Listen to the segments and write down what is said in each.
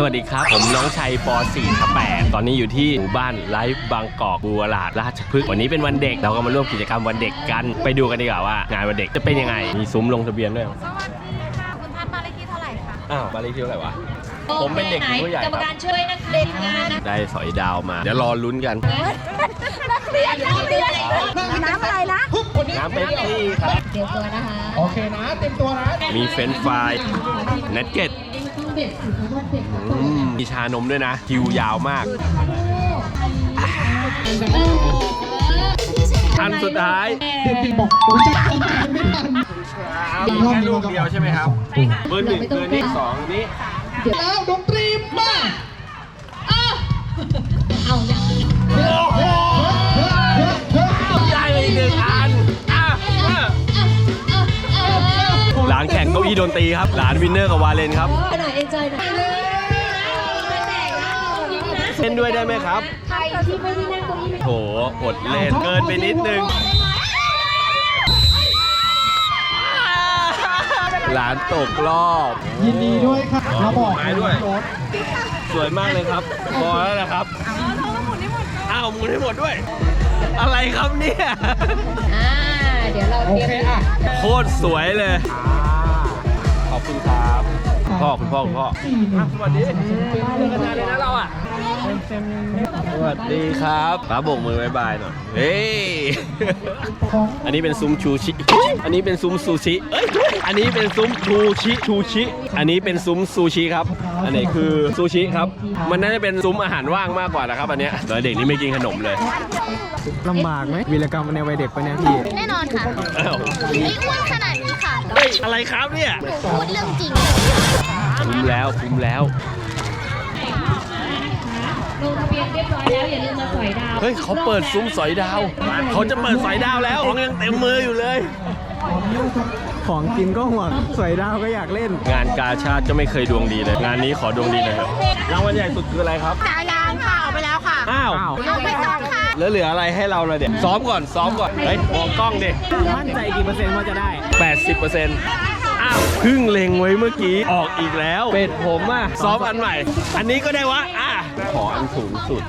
สวัสดีครับ ผมน้องชัยป .4 ทับ8ตอนนี้อยู่ที่หมู่บ้านไลฟ์บางกอกบัวลาดราชพฤกษ์วันนี้เป็นวันเด็กเราก็มาร่วมกิจกรรมวันเด็กกัน ไปดูกันดีกว่าว่างานวันเด็กจะเป็นยังไง มีซุ้มลงทะเบียนด้วยสวัสดีค่ะ คุณท่านบ้านเลขที่เท่าไหร่คะอ้าวบาลีที่เท่าไหร่วะ ผมเป็นเด็กหรือผู้ใหญ่กรรมคการับรช่วยนักเด็กงานนะได้สอยดาวมา เดี๋ยวรอลุ้นกันนักเรียนนักเรียนน้ำอะไรนะน้ำเป๊ปซี่ครับเดี๋ยวตัวนะคะ โอเคนะ เต็มตัวนะ มีเฟรนช์ฟรายเนต เก็ตอืมมีชานมด้วยนะคิวยาวมาก อันสุดท้ายเด็กๆบอกโอ้ยจะทำอะไรไม่ทันมีแค่ลูกเดียวใช่ไหมครับเบอร์หนึ่งเบอร์นี่สองนี่แล้วดนตรีมานแข่งเก้าอี้ดนตีครับ หลานวินเนอร์กับวาเลนครับหน่อยเอ็นจอยหน่อยเล่นด้วยได้ไหมครับ ใครที่ไม่ได้นั่งเก้าอี้โถอดเล่นเกินไปนิดนึง หลานตกรอบ ยินดีด้วยค่ะเราบอกไม้ด้วย สวยมากเลยครับพอแล้วนะครับอ้าวหมุนให้หมดด้วย อะไรครับเนี่ย อ่า เดี๋ยวเราเตรียมอะโคตรสวยเลย อบคุณครับคุณพ่อคุณพ่อคุณพ่ออะสวัสดีเจอกันนานเลยนะเราอะสวัสดีครับป้าโบกมือบายบายหน่อยเฮ้ยอันนี้เป็นซุ้มชูชิ อันนี้เป็นซุ้มซูชิเอ้ย อันนี้เป็นซุ้มชูชิชูชิ อันนี้เป็นซุ้มซูชิครับ อันนี้คือซูชิครับ มันน่าจะเป็นซุ้มอาหารว่างมากกว่านะครับอันเนี้ยตอนเด็กนี่ไม่กินขนมเลยลำบากไหมวีรกรรมในวัยเด็กปะเนี่ยพี่แน่นอนค่ะอ้าวไม่อ้วนขนาดนี้ค่ะเฮ้ยอะไรครับเนี่ยหนูพูดเรื่องจริงคุ้มแล้วคุ้มแล้วลงทะเบียนเรียบร้อยแล้วอย่าลืมมาสอยดาว เฮ้ยเขาเปิดซุ้มสอยดาว เขาจะเปิดสอยดาวแล้วของยังเต็มมืออยู่เลย ของกินก็ห่วง สวยดาวก็อยากเล่น งานกาชาติจะไม่เคยดวงดีเลย งานนี้ขอดวงดีหน่อยเถอะรางวัลใหญ่สุดคืออะไรครับจักรยานค่ะออกไปแล้วค่ะอ้าวอ้าว เอาไปซ้อมค่ะแล้วเหลืออะไรให้เราเลยเดี๋ยวซ้อมก่อนซ้อมก่อนเฮ้ยมองกล้องดิมั่นใจกี่เปอร์เซ็นต์ว่าจะได้ 80%อ้าวเพึ่งเล็งไว้เมื่อกี้ออกอีกแล้วเป็ดผมอะซ้อมอันใหม่ อันนี้ก็ได้วะอะขออันสูงสุด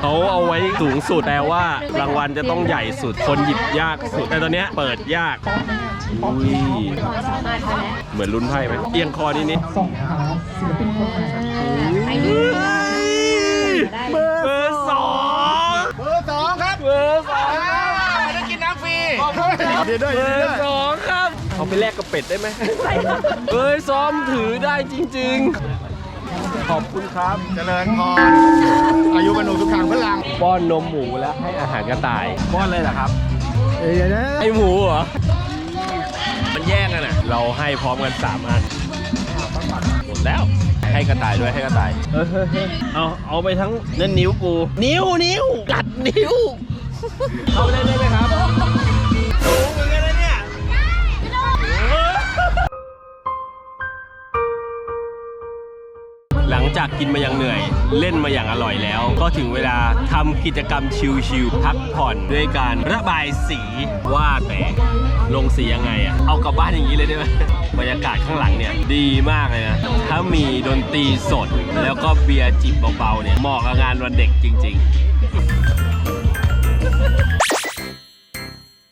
เขาเอาไว้สูงสุดแปลว่ารางวัลจะต้องใหญ่สุด คนหยิบยากสุด แต่ตอนเนี้ยเปิดยากอุ้ยเหมือนลุ้นไพ่ไหมเอียงคอนิดนิดส่งหาศิลปินคนใหม่เบอร์สองเบอร์สองครับเบอร์สองได้กินน้ำฟรีเดี๋ยวด้วยเบอร์สองครับเอาไปแลกกับเป็ดได้ไหมเบอร์ซ้อมถือได้จริง ๆ ขอบคุณครับ เจริญพร อายุบรรลุทุกขังพลัง ป้อนนมหมูและให้อาหารกระต่าย ป้อนเลยเหรอครับเดี๋ยวนะ ไอหมูเหรอ มันแย่งกันอะ เราให้พร้อมกันสามอัน หมดแล้ว ให้กระต่ายด้วยให้กระต่าย เออเอาเอาไปทั้งนั่นนิ้วกู นิ้วนิ้วกัดนิ้ว เอาไปเล่นได้ไหมครับ สูงเหมือนกัน จากกินมาอย่างเหนื่อย เล่นมาอย่างอร่อยแล้ว ก็ถึงเวลาทำกิจกรรมชิลๆพักผ่อนด้วยการระบายสีวาดแต่ลงสียังไงอะเอากลับบ้านอย่างนี้เลยได้ไหมบรรยากาศข้างหลังเนี่ยดีมากเลยนะถ้ามีดนตรีสด แล้วก็เบียร์จิบเบาๆเนี่ยเหมาะกับงานวันเด็กจริง ๆ